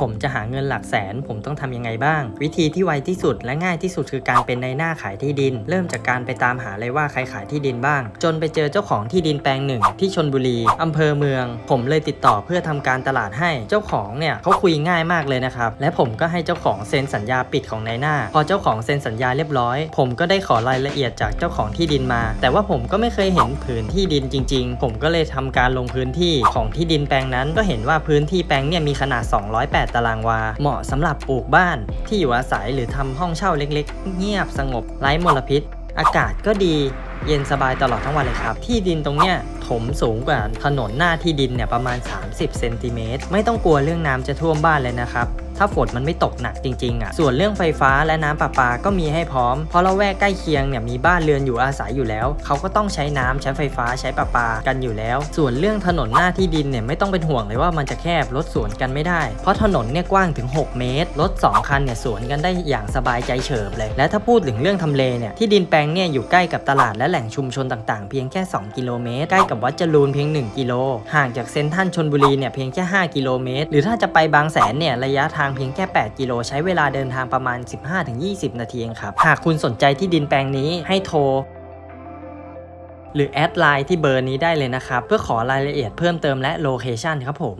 ผมจะหาเงินหลักแสน ผมต้องทำยังไงบ้าง วิธีที่ไวที่สุดและง่ายที่สุดคือการเป็นในหน้าขายที่ดิน เริ่มจากการไปตามหาเลยว่าใครขายที่ดินบ้าง จนไปเจอเจ้าของที่ดินแปลงหนึ่งที่ชนบุรีอำเภอเมือง ผมเลยติดต่อเพื่อทำการตลาดให้เจ้าของเนี่ยเขาคุยง่ายมากเลยนะครับและผมก็ให้เจ้าของเซ็นสัญญาปิดของนายหน้า พอเจ้าของเซ็นสัญญาเรียบร้อย ผมก็ได้ขอรายละเอียดจากเจ้าของที่ดินมา แต่ว่าผมก็ไม่เคยเห็นผืนที่ดินจริง ๆ ผมก็เลยทำการลงพื้นที่ของที่ดินแปลงนั้นก็เห็นว่าพื้นที่แปลงเนี่ยมีขนาด 2 8 8 ตารางวา เหมาะสำหรับปลูกบ้านที่อยู่อาศัยหรือทำห้องเช่าเล็กๆ เงียบสงบไร้มลพิษ อากาศก็ดีเย็นสบายตลอดทั้งวันเลยครับ ที่ดินตรงเนี้ยถมสูงกว่าถนนหน้าที่ดินเนี่ยประมาณ 30 เซนติเมตร ไม่ต้องกลัวเรื่องน้ำจะท่วมบ้านเลยนะครับ ถ้าฝนมันไม่ตกหนักจริงๆอะส่วนเรื่องไฟฟ้าและน้ำประปาก็มีให้พร้อม เพราะละแวกใกล้เคียงเนี่ยมีบ้านเรือนอยู่อาศัยอยู่แล้ว เขาก็ต้องใช้น้ำใช้ไฟฟ้าใช้ประปากันอยู่แล้ว ส่วนเรื่องถนนหน้าที่ดินเนี่ยไม่ต้องเป็นห่วงเลยว่ามันจะแคบรถสวนกันไม่ได้ เพราะถนนเนี่ยกว้างถึง 6 เมตรรถ2คันเนี่ยสวนกันได้อย่างสบายใจเฉิบเลย และถ้าพูดถึงเรื่องทำเลเนี่ยที่ดินแปลงเนี่ยอยู่ใกล้กับตลาดและแหล่งชุมชนต่างๆ เพียงแค่ 2 กิโลเมตร ใกล้กับวัดจรูนเพียง 1 กิโลห่างจากเซนทรัลชนบุรีเนี่ยเพียงแค่ 5 กิโลเมตร หรือถ้าจะไปบางแสนเนี่ยระยะทางเพียงแค่ 8 กิโลใช้เวลาเดินทางประมาณ 15-20 นาทีเองครับ หากคุณสนใจที่ดินแปลงนี้ให้โทร หรือแอดไลน์ที่เบอร์นี้ได้เลยนะครับ เพื่อขอรายละเอียดเพิ่มเติมและโลเคชันครับผม